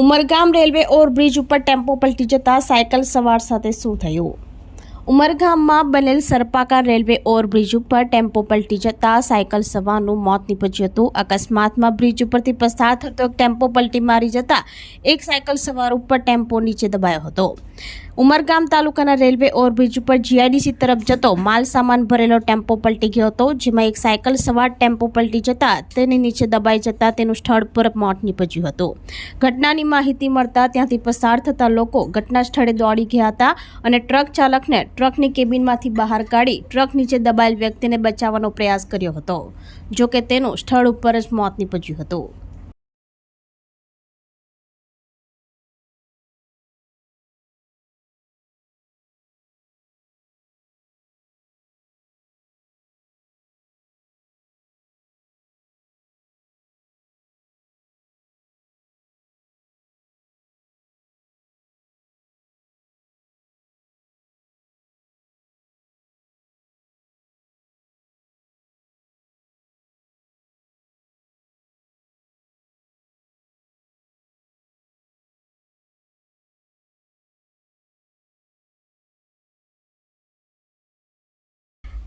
Umargam railway overbridge ઉપર tempo પલટી જતા સાયકલ સવાર સાથે શું થયું. ઉમરગામમાં બનેલ સરપાકાર રેલવે ઓવરબ્રિજ ઉપર ટેમ્પો પલટી જતા સાયકલ સવારનું મોત નીપજ્યું હતું. અકસ્માતમાં બ્રિજ ઉપરથી પસાર થતો એક ટેમ્પો પલટી મારી જતા એક સાયકલ સવાર ઉપર ટેમ્પો નીચે દબાયો હતો. ઉમરગામ તાલુકાના રેલવે ઓવરબ્રિજ ઉપર જીઆઈડીસી તરફ જતો માલ સામાન ભરેલો ટેમ્પો પલટી ગયો હતો, જેમાં એક સાયકલ સવાર ટેમ્પો પલટી જતા તેની નીચે દબાઈ જતા તેનું સ્થળ પર મોત નીપજ્યું હતું. ઘટનાની માહિતી મળતા ત્યાંથી પસાર થતા લોકો ઘટના સ્થળે દોડી ગયા હતા અને ટ્રક ચાલકને ટ્રકની કેબિનમાંથી બહાર કાઢી ટ્રક નીચે દબાયેલ વ્યક્તિને બચાવવાનો પ્રયાસ કર્યો હતો, જોકે તેનું સ્થળ ઉપર જ મોત નીપજ્યું હતું.